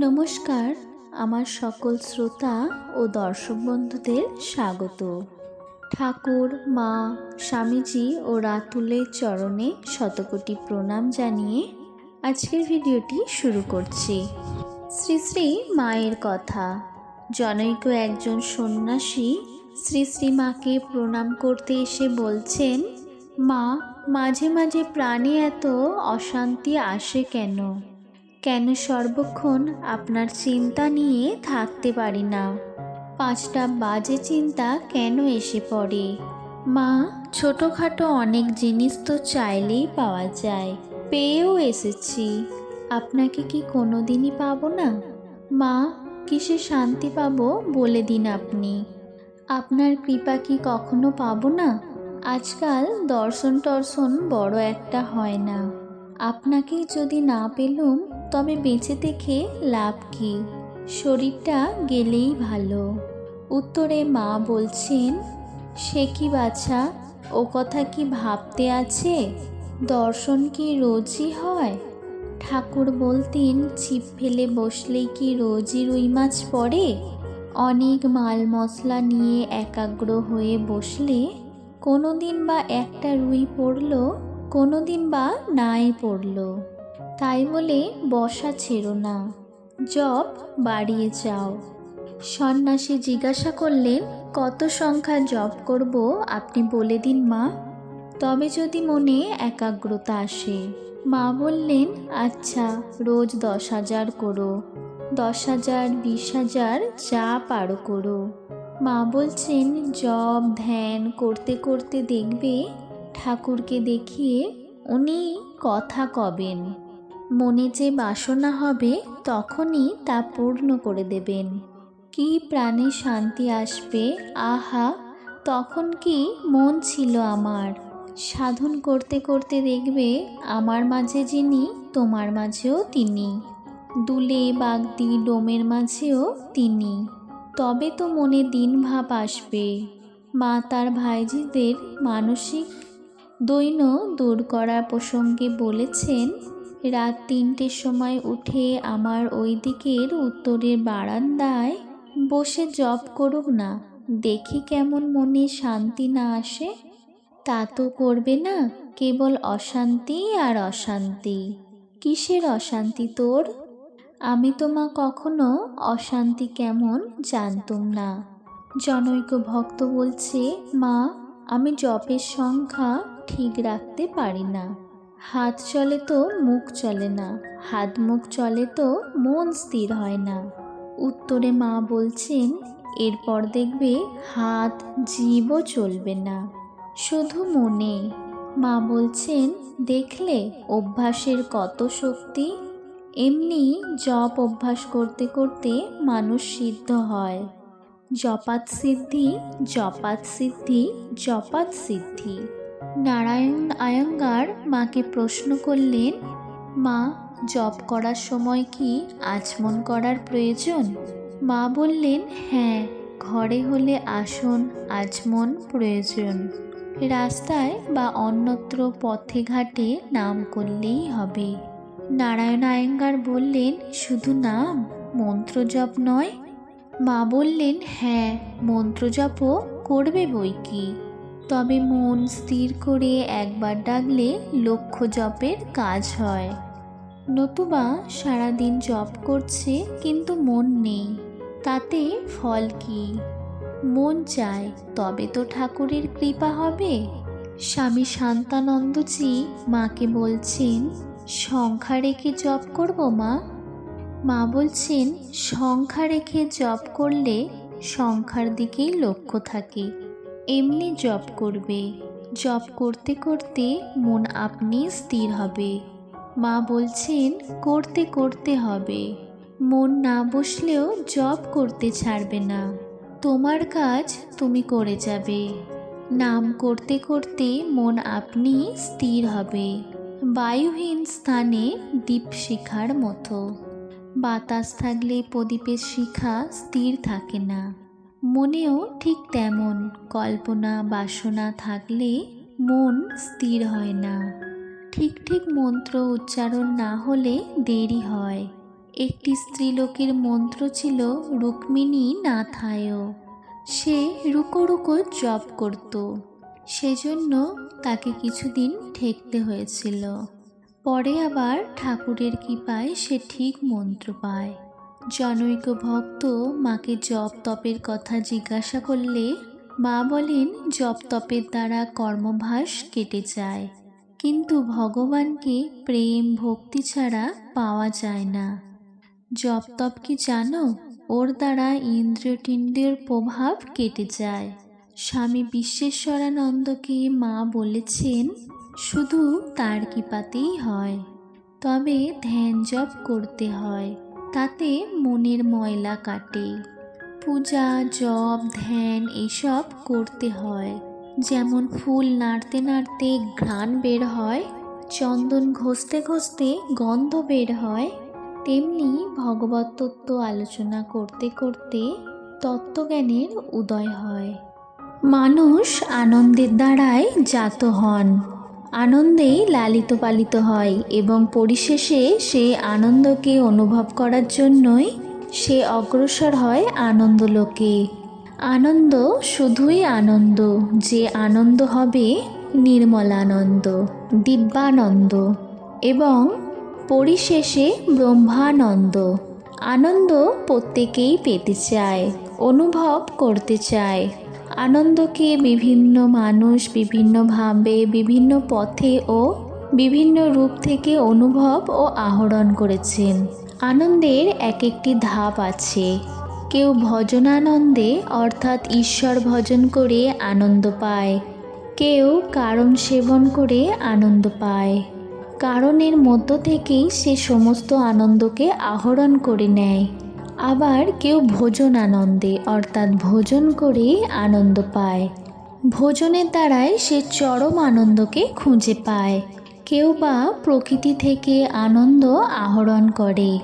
নমস্কার, আমার সকল শ্রোতা ও দর্শক বন্ধুদের স্বাগত। ঠাকুর, মা, স্বামীজি ও রাতুলের চরণে শতকোটি প্রণাম জানিয়ে আজকের ভিডিওটি শুরু করছি। শ্রী শ্রী মায়ের কথা। জনৈক একজন সন্ন্যাসী শ্রী শ্রী মাকে প্রণাম করতে এসে বলছেন, মা, মাঝে মাঝে প্রাণে এত অশান্তি আসে কেন? কেন সর্বক্ষণ আপনার চিন্তা নিয়ে থাকতে পারি না? পাঁচটা বাজে চিন্তা কেন এসে পড়ে? মা, ছোটোখাটো অনেক জিনিস তো চাইলেই পাওয়া যায়। পেয়েও এসেছি। আপনাকে কি কোনো দিনই পাবো না? মা, কিসে শান্তি পাবো বলে দিন আপনি। আপনার কৃপা কি কখনো পাবো না? আজকাল দর্শন টর্শন বড় একটা হয় না। আপনাকে যদি না পেলুম, তবে বেঁচে দেখে লাভ কি? শরীরটা গেলেই ভালো। উত্তরে মা বলছেন, সে কি বাছা? ও কথা কি ভাবতে আছে? দর্শন কি রোজই হয়? ঠাকুর বলতেন, ছিপ ফেলে বসলেই কি রোজই রুই মাছ পড়ে? অনেক মাল মশলা নিয়ে একাগ্র হয়ে বসলে কোনো দিন বা একটা রুই পড়ল কোনো দিন বা নাই পড়ল। তাই বলে বসা ছেড়ো না। জব, বাড়িয়ে যাও। সন্ন্যাসী জিজ্ঞাসা করলেন, কত সংখ্যা জব করব আপনি বলে দিন মা? তবে যদি মনে একাগ্রতা আসে। মা বললেন আচ্ছা রোজ দশ হাজার করো। দশ হাজার, বিশ হাজার, যা পারো করো। মা বলছেন, জব, ধ্যান, করতে করতে দেখবে ঠাকুরকে দেখিয়ে উনি কথা কবেন। মনে যে বাসনা হবে, তখনই তা পূর্ণ করে দেবেন। কি প্রাণে শান্তি আসবে, আহা! তখন কি মন ছিল আমার। সাধন করতে করতে দেখবে, আমার মাঝে যিনি, তোমার মাঝেও তিনি। দুলে বাগদি ডোমের মাঝেও তিনি। তবে তো মনে দিন ভাব আসবে। মা তার ভাইজিদের মানসিক দৈন্য দূর করার প্রসঙ্গে বলেছেন, রাত তিনটের সময় উঠে আমার ওই দিকের উত্তরের বারান্দায় বসে জপ করুক না, দেখি কেমন মনে শান্তি না আসে। তা তো করবে না, কেবল অশান্তি আর অশান্তি। কিসের অশান্তি তোর? আমি তো মা কখনো অশান্তি কেমন জানতুম না। জনৈক ভক্ত বলছে, মা, আমি জপের সংখ্যা ঠিক রাখতে পারি না। হাত চলে তো মুখ চলে না। হাত মুখ চলে তো মন স্থির হয় না। উত্তরে মা বলছেন, এরপর দেখবে হাত জীবও চলবে না। শুধু মনে। মা বলছেন, দেখলে অভ্যাসের কত শক্তি? এমনি জপ অভ্যাস করতে করতে মানুষ সিদ্ধ হয়। জপাত সিদ্ধি জপাত সিদ্ধি জপাত সিদ্ধি। নারায়ণ আয়ঙ্গার মাকে প্রশ্ন করলেন, মা, জপ করার সময় কি আচমন করার প্রয়োজন? মা বললেন হ্যাঁ ঘরে হলে আসন, আচমন প্রয়োজন। রাস্তায় বা অন্যত্র পথে ঘাটে নাম করলেই হবে। নারায়ণ আয়েঙ্গার বললেন, শুধু নাম, মন্ত্র জপ নয়? মা বললেন হ্যাঁ মন্ত্র জপও করবে বই কি? তবে মন স্থির করে একবার ডাকলে লক্ষ্য জপের কাজ হয়। নতুবা সারাদিন জপ করছে কিন্তু মন নেই। তাতে ফল কি? মন চায়, তবে তো ঠাকুরের কৃপা হবে। স্বামী শান্তানন্দজি মাকে বলছেন, সংখ্যা রেখে জপ করব, মা? মা বলছেন, সংখ্যা রেখে জপ করলে সংখ্যার দিকেই লক্ষ্য থাকে। এমনি জপ করবে। জপ করতে করতে মন আপনি স্থির হবে। মা বলছেন, করতে করতে হবে। মন না বসলেও জপ করতে ছাড়বে না। তোমার কাজ তুমি করে যাবে। নাম করতে করতে মন আপনি স্থির হবে। বায়ুহীন স্থানে দীপ শিখার মতো। বাতাস থাকলে প্রদীপের শিখা স্থির থাকে না। মনেও ঠিক তেমন কল্পনা, বাসনা থাকলে মন স্থির হয় না। ঠিক ঠিক মন্ত্র উচ্চারণ না হলে দেরি হয়। একটি স্ত্রীলোকের মন্ত্র ছিল, রুক্মিণী নাথায় সে রুকো রুকো জপ করত। সেজন্য তাকে কিছুদিন ঠেকতে হয়েছিল। পরে আবার ঠাকুরের কৃপায় সে ঠিক মন্ত্র পায়। জনৈক ভক্ত মাকে জপ তপের কথা জিজ্ঞাসা করলে, মা বলেন জপ তপের দ্বারা কর্মভাস কেটে যায়, কিন্তু ভগবানকে প্রেম ভক্তি ছাড়া পাওয়া যায় না। জপ তপ কি জানো? ওর দ্বারা ইন্দ্রিয় টিন্দ্রিয়র প্রভাব কেটে যায়। স্বামী বিশ্বেশ্বরানন্দকে মা বলেছেন, শুধু তার কৃপাতেই হয়, তবে ধ্যান জপ করতে হয়। তাতে মনের ময়লা কাটে। পূজা, জপ, ধ্যান এসব করতে হয়। যেমন ফুল নাড়তে নাড়তে ঘ্রাণ বের হয়, চন্দন ঘষতে ঘষতে গন্ধ বের হয়, তেমনি ভগবত তত্ত্ব আলোচনা করতে করতে তত্ত্বজ্ঞানের উদয় হয়। মানুষ আনন্দের দ্বারাই জাত হন। আনন্দেই লালিত পালিত হয় এবং পরিশেষে সে আনন্দকে অনুভব করার জন্যই সে অগ্রসর হয় আনন্দলোকে। আনন্দ শুধুই আনন্দ, যে আনন্দ হবে নির্মলানন্দ, দিব্যানন্দ এবং পরিশেষে ব্রহ্মানন্দ। আনন্দ প্রত্যেকেই পেতে চায়, অনুভব করতে চায়। আনন্দকে বিভিন্ন মানুষ বিভিন্নভাবে, বিভিন্ন পথে ও বিভিন্ন রূপ থেকে অনুভব ও আহরণ করেছেন। আনন্দের এক একটি ধাপ আছে। কেউ ভজনানন্দে, অর্থাৎ ঈশ্বর ভজন করে আনন্দ পায়। কেউ কারণ সেবন করে আনন্দ পায়। কারণের মধ্য থেকেই সে সমস্ত আনন্দকে আহরণ করে নেয়। আবার কেউ ভোজন আনন্দে অর্থাৎ ভোজন করে আনন্দ পায়। ভোজনের দ্বারাই সে চরম আনন্দকে খুঁজে পায়। কেউ বা প্রকৃতি থেকে আনন্দ আহরণ করে।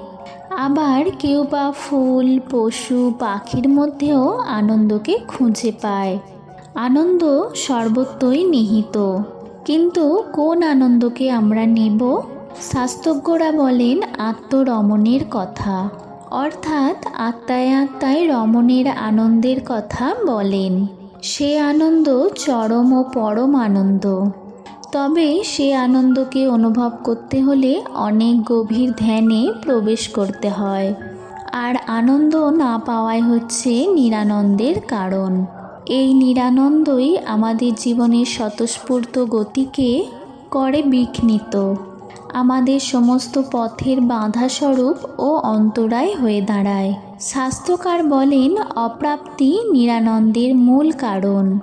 আবার কেউ বা ফুল, পশু, পাখির মধ্যেও আনন্দকে খুঁজে পায়। আনন্দ সর্বত্রই নিহিত। কিন্তু কোন আনন্দকে আমরা নেব? শাস্ত্রজ্ঞরা বলেন আত্মরমণের কথা। অর্থাৎ আত্মায় আত্মায় রমণের আনন্দের কথা বলেন। সে আনন্দ চরম ও পরম আনন্দ। তবে সে আনন্দকে অনুভব করতে হলে অনেক গভীর ধ্যানে প্রবেশ করতে হয়। আর আনন্দ না পাওয়াই হচ্ছে নিরানন্দের কারণ। এই নিরানন্দই আমাদের জীবনের স্বতঃস্ফূর্ত গতিকে করে বিঘ্নিত। আমাদের সমস্ত পথের বাধাস্বরূপ ও অন্তরায় হয়ে দাঁড়ায়। স্বাস্থ্যকার বলেন, অপ্রাপ্তি নিরানন্দের মূল কারণ।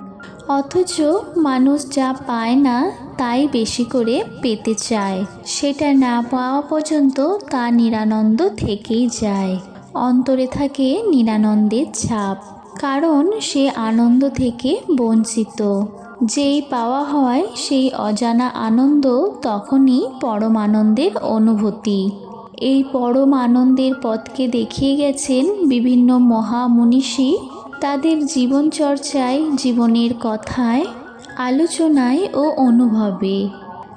অথচ মানুষ যা পায় না, তাই বেশি করে পেতে চায়। সেটা না পাওয়া পর্যন্ত তা নিরানন্দ থেকেই যায়। অন্তরে থাকে নিরানন্দের ছাপ। কারণ সে আনন্দ থেকে বঞ্চিত। যেই পাওয়া হয় সেই অজানা আনন্দ তখনই পরম আনন্দের অনুভূতি। এই পরম আনন্দের পথকে দেখিয়ে গেছেন বিভিন্ন মহামনীষী। তাদের জীবন চর্চায় জীবনের কথায়, আলোচনায় ও অনুভবে।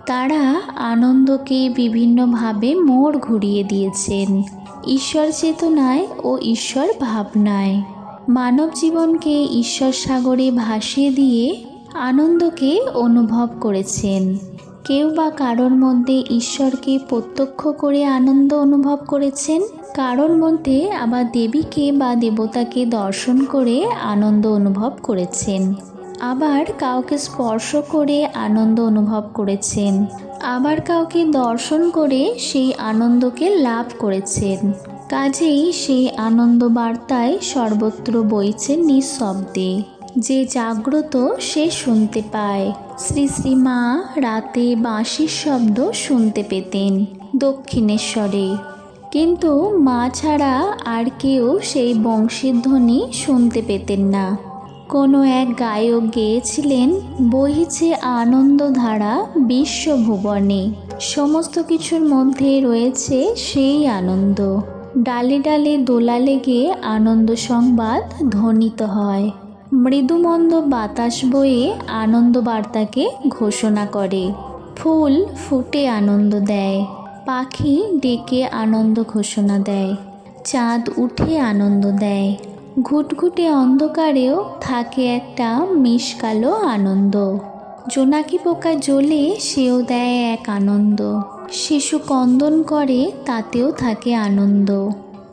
তারা আনন্দকে বিভিন্নভাবে মোড় ঘুরিয়ে দিয়েছেন। ঈশ্বর চেতনায় ও ঈশ্বর ভাবনায়। মানব জীবনকে ঈশ্বর সাগরে ভাসিয়ে দিয়ে আনন্দকে অনুভব করেছেন। কেউ বা কারোর মধ্যে ঈশ্বরকে প্রত্যক্ষ করে আনন্দ অনুভব করেছেন, কারোর মধ্যে আবার দেবীকে বা দেবতাকে দর্শন করে আনন্দ অনুভব করেছেন। আবার কাউকে স্পর্শ করে আনন্দ অনুভব করেছেন। আবার কাউকে দর্শন করে সেই আনন্দকে লাভ করেছেন। কাজেই সেই আনন্দ বার্তায় সর্বত্র বইছে নিঃশব্দে। যে জাগ্রত সে শুনতে পায়। শ্রী শ্রী মা রাতে বাঁশির শব্দ শুনতে পেতেন দক্ষিণেশ্বরে। কিন্তু মা ছাড়া আর কেউ সেই বংশীর ধ্বনি শুনতে পেতেন না। কোনো এক গায়ক গেয়েছিলেন বহিছে আনন্দধারা বিশ্বভুবনে। সমস্ত কিছুর মধ্যে রয়েছে সেই আনন্দ। ডালে ডালে দোলা লেগে আনন্দ সংবাদ ধ্বনিত হয়। মৃদুমন্দ বাতাস বয়ে আনন্দ বার্তাকে ঘোষণা করে। ফুল ফুটে আনন্দ দেয়, পাখি ডেকে আনন্দ ঘোষণা দেয়, চাঁদ উঠে আনন্দ দেয়। ঘুটঘুটে অন্ধকারেও থাকে একটা মিশকালো আনন্দ। জোনাকি পোকা জ্বলে সেও দেয় এক আনন্দ। শিশু কন্দন করে তাতেও থাকে আনন্দ।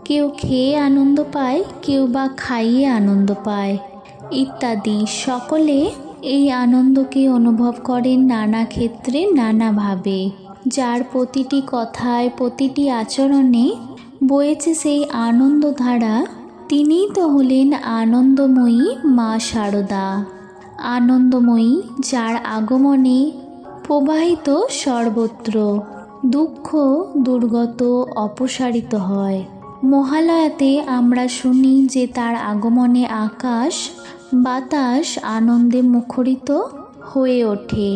কেউ খেয়ে আনন্দ পায়, কেউ বা খাইয়ে আনন্দ পায়। ইত্যাদি। সকলে এই আনন্দকে অনুভব করেন নানা ক্ষেত্রে নানাভাবে যার প্রতিটি কথায়, প্রতিটি আচরণে বয়েছে সেই আনন্দধারা, তিনিই তো হলেন আনন্দময়ী মা শারদা আনন্দময়ী যার আগমনে প্রবাহিত সর্বত্র দুঃখ, দুর্গত, অপসারিত হয়। মহালয়াতে আমরা শুনি যে তার আগমনে আকাশ বাতাস আনন্দে মুখরিত হয়ে ওঠে।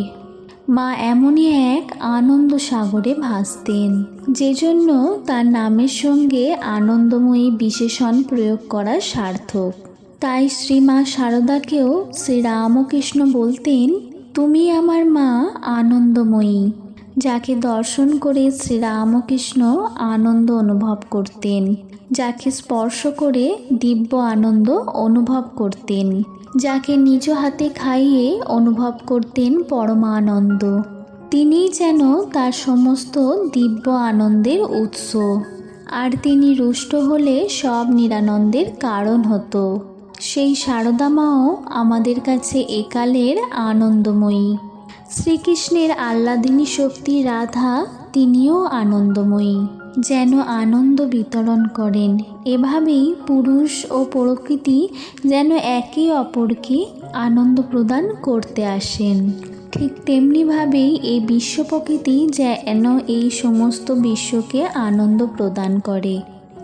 মা এমনই এক আনন্দ সাগরে ভাসতেন, যে জন্য তার নামের সঙ্গে আনন্দময়ী বিশেষণ প্রয়োগ করা সার্থক। তাই শ্রীমা শারদাকেও শ্রীরামকৃষ্ণ বলতেন, তুমি আমার মা আনন্দময়ী। যাকে দর্শন করে শ্রীরামকৃষ্ণ আনন্দ অনুভব করতেন, যাকে স্পর্শ করে দিব্য আনন্দ অনুভব করতেন, যাকে নিজ হাতে খাইয়ে অনুভব করতেন পরমানন্দ। তিনিই যেন তার সমস্ত দিব্য আনন্দের উৎস। আর তিনি রুষ্ট হলে সব নিরানন্দের কারণ হতো। সেই শারদা মাও আমাদের কাছে একালের আনন্দময়ী। শ্রীকৃষ্ণের আহ্লাদিনী শক্তি রাধা তিনিও আনন্দময়ী। যেন আনন্দ বিতরণ করেন। এভাবেই পুরুষ ও প্রকৃতি যেন একে অপরকে আনন্দ প্রদান করতে আসেন। ঠিক তেমনিভাবেই এই বিশ্ব প্রকৃতি যেন এই সমস্ত বিশ্বকে আনন্দ প্রদান করে।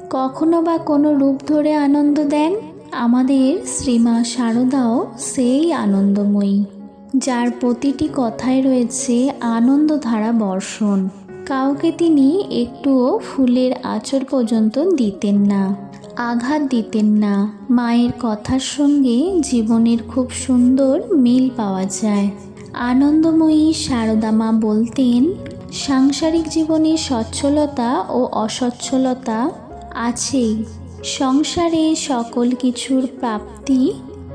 কখনো বা কোনো রূপ ধরে আনন্দ দেন? আমাদের শ্রীমা শারদাও সেই আনন্দময়ী। যার প্রতিটি কথায় রয়েছে আনন্দধারা বর্ষণ। কাউকে তিনি একটুও ফুলের আচর পর্যন্ত দিতেন না, আঘাত দিতেন না। মায়ের কথার সঙ্গে জীবনের খুব সুন্দর মিল পাওয়া যায়। আনন্দময়ী শারদা মা বলতেন, সাংসারিক জীবনে সচ্ছলতা ও অসচ্ছলতা আছেই। সংসারে সকল কিছুর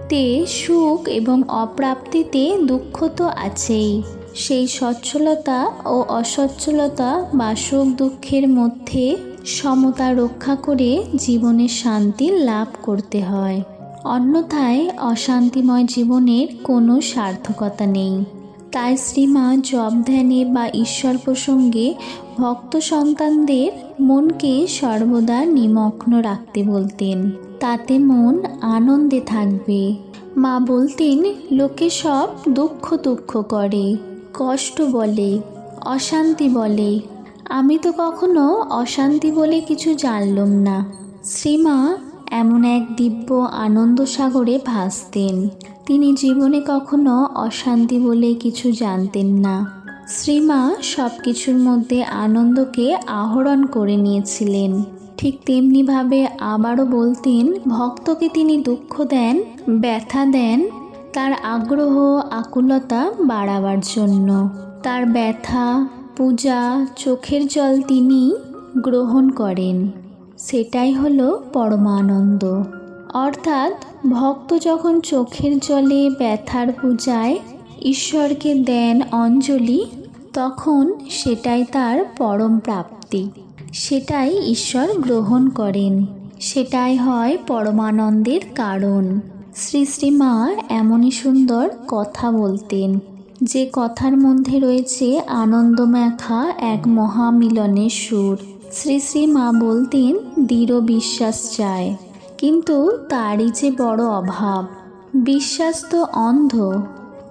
প্রাপ্তিতে সুখ এবং অপ্রাপ্তিতে দুঃখ তো আছেই। সেই সচ্ছলতা ও অসচ্ছলতা বা সুখ দুঃখের মধ্যে সমতা রক্ষা করে জীবনে শান্তি লাভ করতে হয়। অন্যথায় অশান্তিময় জীবনের কোনো সার্থকতা নেই। তাই শ্রীমা জব ধ্যানে বা ঈশ্বর প্রসঙ্গে ভক্ত সন্তানদের মনকে সর্বদা নিমগ্ন রাখতে বলতেন। তাতে মন আনন্দে থাকবে। মা বলতেন, লোকে সব দুঃখ দুঃখ করে, কষ্ট বলে, অশান্তি বলে। আমি তো কখনো অশান্তি বলে কিছু জানলাম না। শ্রীমা এমন এক দিব্য আনন্দ সাগরে ভাসতেন। তিনি জীবনে কখনো অশান্তি বলে কিছু জানতেন না। শ্রীমা সব কিছুর মধ্যে আনন্দকে আহরণ করে নিয়েছিলেন। ঠিক তেমনিভাবে আবারও বলতেন, ভক্তকে তিনি দুঃখ দেন, ব্যথা দেন, তার আগ্রহ, আকুলতা বাড়াবার জন্য। তার ব্যথা, পূজা, চোখের জল তিনি গ্রহণ করেন। সেটাই হলো পরমানন্দ। অর্থাৎ ভক্ত যখন চোখের জলে ব্যথার পূজায় ঈশ্বরকে দেন অঞ্জলি, তখন সেটাই তার পরম প্রাপ্তি। সেটাই ঈশ্বর গ্রহণ করেন। সেটাই হয় পরমানন্দের কারণ। শ্রী শ্রী মা এমনই সুন্দর কথা বলতেন। যে কথার মধ্যে রয়েছে আনন্দমেখা এক মহামিলনের সুর। শ্রী শ্রী মা বলতেন, দৃঢ় বিশ্বাস চায় কিন্তু তারই যে বড় অভাব, বিশ্বাস তো অন্ধ।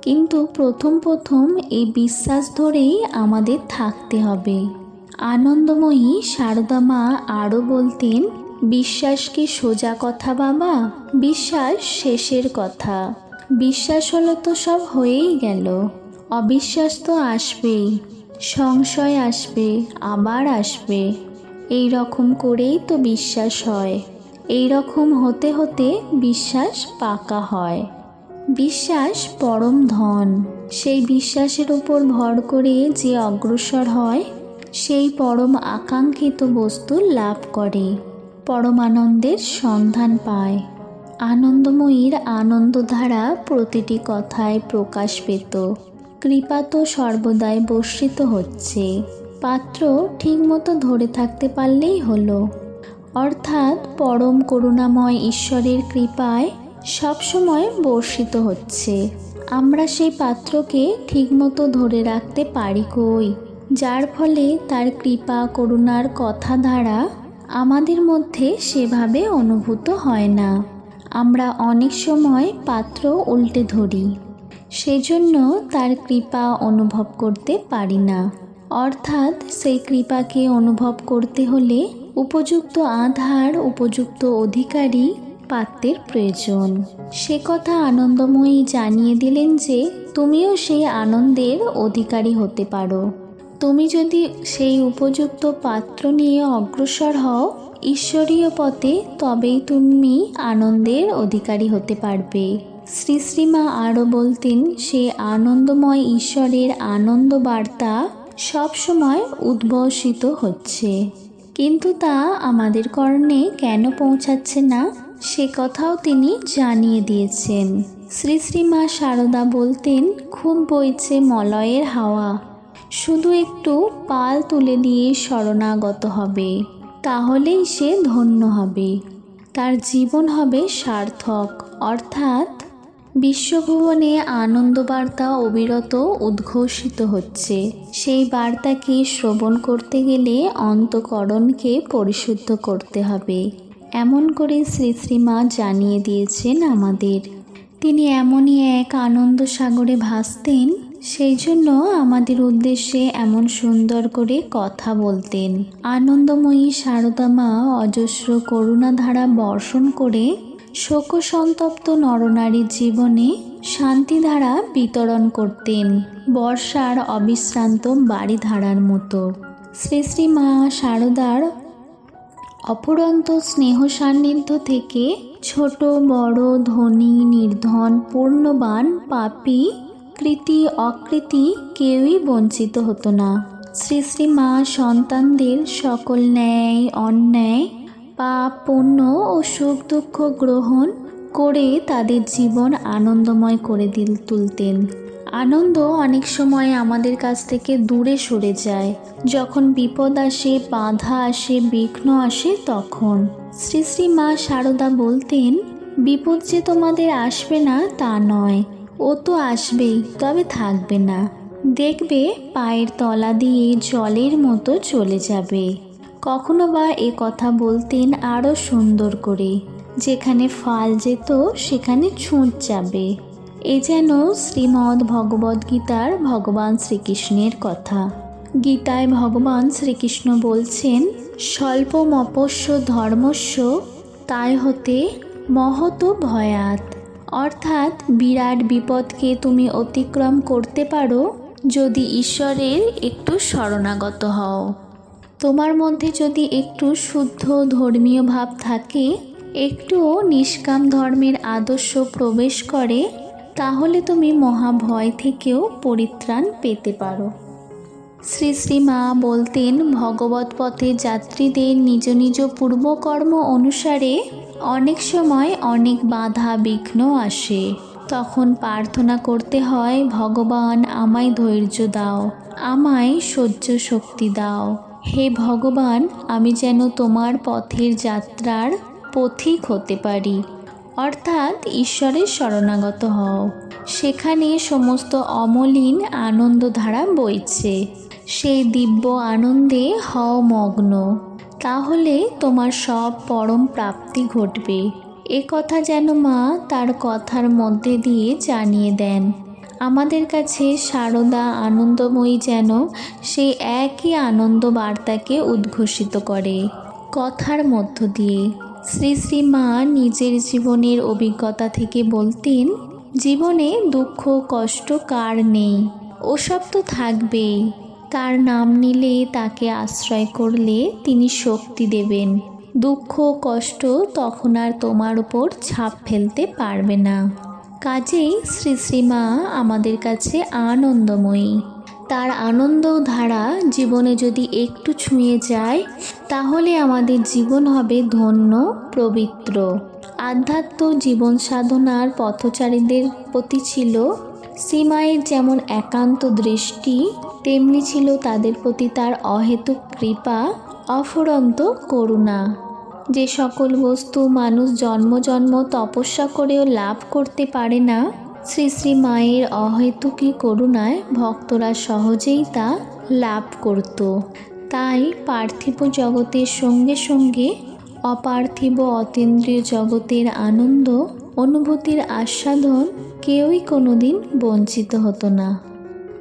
কিন্তু প্রথম প্রথম এই বিশ্বাস ধরেই আমাদের থাকতে হবে। আনন্দময়ী শারদা মা আরও বলতেন, বিশ্বাস কি সোজা কথা বাবা? বিশ্বাস শেষের কথা। বিশ্বাস হলো তো সব হয়েই গেল। অবিশ্বাস তো আসবেই। সংশয় আসবে, আবার আসবে। এই রকম করেই তো বিশ্বাস হয়। এই রকম হতে হতে বিশ্বাস পাকা হয়। বিশ্বাস পরম ধন। সেই বিশ্বাসের উপর ভর করে যে অগ্রসর হয়, সেই পরম আকাঙ্ক্ষিত বস্তু লাভ করে। পরমানন্দের সন্ধান পায়। আনন্দময়ীর আনন্দধারা প্রতিটি কথায় প্রকাশ পেত। কৃপা তো সর্বদাই বর্ষিত হচ্ছে। পাত্র ঠিকমতো ধরে থাকতে পারলেই হলো। অর্থাৎ পরম করুণাময় ঈশ্বরের কৃপায় সবসময় বর্ষিত হচ্ছে। আমরা সেই পাত্রকে ঠিকমতো ধরে রাখতে পারি কই? যার ফলে তার কৃপা, করুণার কথা দ্বারা আমাদের মধ্যে সেভাবে অনুভূত হয় না। আমরা অনেক সময় পাত্র উল্টে ধরি, সেজন্য তার কৃপা অনুভব করতে পারি না। অর্থাৎ সেই কৃপাকে অনুভব করতে হলে উপযুক্ত আধার, উপযুক্ত অধিকারী পাত্রের প্রয়োজন। সে কথা আনন্দময়ী জানিয়ে দিলেন যে, তুমিও সেই আনন্দের অধিকারী হতে পারো। তুমি যদি সেই উপযুক্ত পাত্র নিয়ে অগ্রসর হও, ঈশ্বরীয় পথে তবেই তুমি আনন্দের অধিকারী হতে পারবে। শ্রী শ্রীমা আরও বলতেন, সে আনন্দময় ঈশ্বরের আনন্দ বার্তা সবসময় উদ্ভাসিত হচ্ছে। কিন্তু তা আমাদের কর্ণে কেন পৌঁছাচ্ছে না, সে কথাও তিনি জানিয়ে দিয়েছেন। শ্রী শ্রীমা সারদা বলতেন খুব বইছে মলয়ের হাওয়া। শুধু একটু পাল তুলে দিয়ে শরণাগত হবে, তাহলেই সে ধন্য হবে। তার জীবন হবে সার্থক, অর্থাৎ বিশ্বভুবনে আনন্দবার্তা অবিরত উদ্ঘোষিত হচ্ছে। সেই বার্তাকে শ্রবণ করতে গেলে অন্তকরণকে পরিশুদ্ধ করতে হবে। এমন করে শ্রী শ্রীমা জানিয়ে দিয়েছেন আমাদের। তিনি এমনই এক আনন্দ সাগরে ভাসতেন, সেই জন্য আমাদের উদ্দেশ্যে এমন সুন্দর করে কথা বলতেন। আনন্দময়ী সারদা মা অজস্র করুণাধারা বর্ষণ করে শোকসন্তপ্ত নরনারীর জীবনে শান্তিধারা বিতরণ করতেন বর্ষার অবিশ্রান্ত বাড়িধারার মতো। শ্রী শ্রী মা শারদার অপুরন্ত স্নেহ সান্নিধ্য থেকে ছোট, বড়, ধনী, নির্ধন, পূর্ণবান পাপী, কৃতি, অকৃতি কেউই বঞ্চিত হতো না। শ্রী শ্রী মা সন্তানদের সকল ন্যায়, অন্যায় পাপ, পুণ্য ও সুখ দুঃখ গ্রহণ করে তাদের জীবন আনন্দময় করে দিল তুলতেন। আনন্দ অনেক সময় আমাদের কাছ থেকে দূরে সরে যায়। যখন বিপদ আসে, বাধা আসে, বিঘ্ন আসে, তখন। শ্রী শ্রী মা সারদা বলতেন, বিপদ যে তোমাদের আসবে না, তা নয়। ও তো আসবেই, তবে থাকবে না। দেখবে পায়ের তলা দিয়ে জলের মতো চলে যাবে। কখনো বা এ কথা বলতেন আরও সুন্দর করে। যেখানে ফাল যেত, সেখানে ছুঁচ যাবে। এ যেন শ্রীমদ্ ভগবদ্গীতার ভগবান শ্রীকৃষ্ণের কথা। গীতায় ভগবান শ্রীকৃষ্ণ বলছেন স্বল্প মপস্য ধর্মস্য, তাই হতে মহত ভয়াত অর্থাৎ বিরাট বিপদকে তুমি অতিক্রম করতে পারো যদি ঈশ্বরের একটু শরণাগত হও। তোমার মধ্যে যদি একটু শুদ্ধ ধর্মীয় ভাব থাকে, একটুও নিষ্কাম ধর্মের আদর্শ প্রবেশ করে, তাহলে তুমি মহাভয় থেকেও পরিত্রাণ পেতে পারো। শ্রী শ্রী মা বলতেন, ভগবত পথে যাত্রীদের নিজ নিজ পূর্বকর্ম অনুসারে অনেক সময় অনেক বাধা বিঘ্ন আসে। তখন প্রার্থনা করতে হয়, ভগবান, আমায় ধৈর্য দাও, আমায় সহ্য শক্তি দাও হে ভগবান, আমি যেন তোমার পথের যাত্রার পথিক হতে পারি। অর্থাৎ ঈশ্বরের শরণাগত হও। সেখানে সমস্ত অমলিন আনন্দধারা বইছে। সেই দিব্য আনন্দে হও মগ্ন। তাহলে তোমার সব পরম প্রাপ্তি ঘটবে। এ কথা যেন মা তার কথার মধ্যে দিয়ে জানিয়ে দেন। আমাদের কাছে সারদা আনন্দময়ী যেন সেই একই আনন্দ বার্তাকে উদ্ঘোষিত করে। কথার মধ্য দিয়ে শ্রী শ্রী মা নিজের জীবনের অভিজ্ঞতা থেকে বলতেন, জীবনে দুঃখ, কষ্ট কার নেই? ওসব তো থাকবেই। তার নাম নিলে তাকে আশ্রয় করলে তিনি শক্তি দেবেন। দুঃখ, কষ্ট তখন আর তোমার উপর ছাপ ফেলতে পারবে না। কাজেই শ্রী শ্রী মা আমাদের কাছে আনন্দময়ী। তার আনন্দ ধারা জীবনে যদি একটু ছুঁয়ে যায়, তাহলে আমাদের জীবন হবে ধন্য, পবিত্র। আধ্যাত্ম জীবন সাধনার পথচারীদের প্রতি ছিল শ্রীমায়ের যেমন একান্ত দৃষ্টি, তেমনি ছিল তাদের প্রতি তার অহেতুক কৃপা, অফুরন্ত করুণা। যে সকল বস্তু মানুষ জন্ম জন্ম তপস্যা করেও লাভ করতে পারে না, শ্রী শ্রী মায়ের অহেতুকী করুণায় ভক্তরা সহজেই তা লাভ করত। তাই পার্থিব জগতের সঙ্গে সঙ্গে অপার্থিব অতীন্দ্রিয় জগতের আনন্দ, অনুভূতির আস্বাদন কেউই কোনোদিন বঞ্চিত হতো না।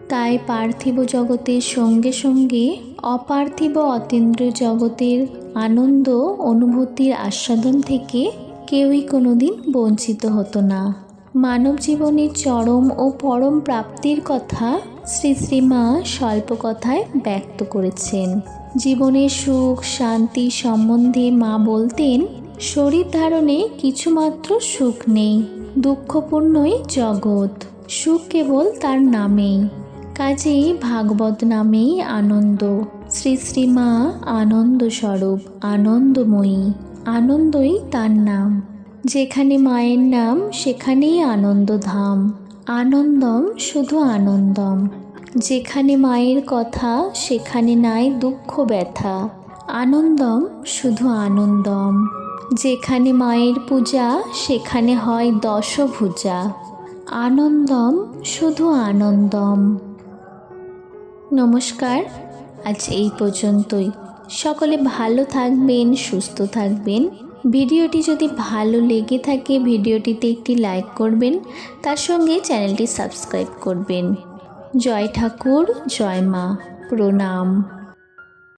তাই পার্থিব জগতের সঙ্গে সঙ্গে অপার্থিব অতীন্দ্রিয় জগতের আনন্দ অনুভূতির আস্বাদন থেকে কেউই কোনোদিন বঞ্চিত হতো না। মানব জীবনের চরম ও পরম প্রাপ্তির কথা শ্রী শ্রীমা স্বল্প কথায় ব্যক্ত করেছেন। জীবনের সুখ, শান্তি সম্বন্ধে মা বলতেন, শরীর ধারণে কিছুমাত্র সুখ নেই, দুঃখপূর্ণই জগৎ। সুখ কেবল তার নামেই। কাজেই ভাগবত নামেই আনন্দ। শ্রী শ্রীমা আনন্দ স্বরূপ আনন্দময়ী, আনন্দই তার নাম। যেখানে মায়ের নাম, সেখানেই আনন্দধাম। আনন্দম শুধু আনন্দম। যেখানে মায়ের কথা, সেখানে নাই দুঃখ ব্যথা। আনন্দম শুধু আনন্দম। যেখানে মায়ের পূজা, সেখানে হয় দশভূজা। আনন্দম শুধু আনন্দম। নমস্কার। আজ এই পর্যন্তই। সকলে ভালো থাকবেন, সুস্থ থাকবেন। ভিডিওটি যদি ভালো লেগে থাকে, ভিডিওটিতে একটি লাইক করবেন, তার সঙ্গে চ্যানেলটি সাবস্ক্রাইব করবেন। জয় ঠাকুর, জয় মা। প্রণাম।